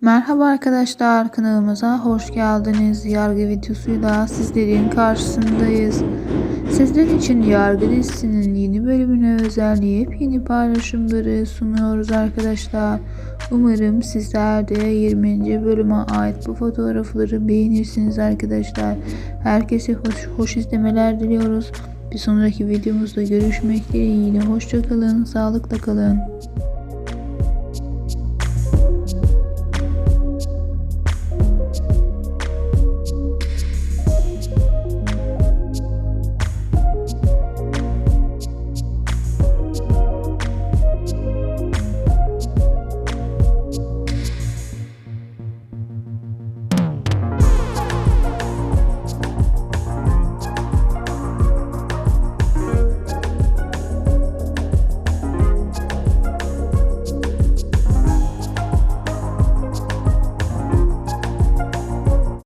Merhaba arkadaşlar kanalımıza hoş geldiniz. Yargı videosuyla sizlerin karşısındayız. Sizler için Yargı dizisinin yeni bölümüne özel yepyeni paylaşımları sunuyoruz arkadaşlar. Umarım sizler de 20. bölüme ait bu fotoğrafları beğenirsiniz arkadaşlar. Herkese hoş, hoş izlemeler diliyoruz. Bir sonraki videomuzda görüşmek dileğiyle. Hoşçakalın, sağlıkla kalın.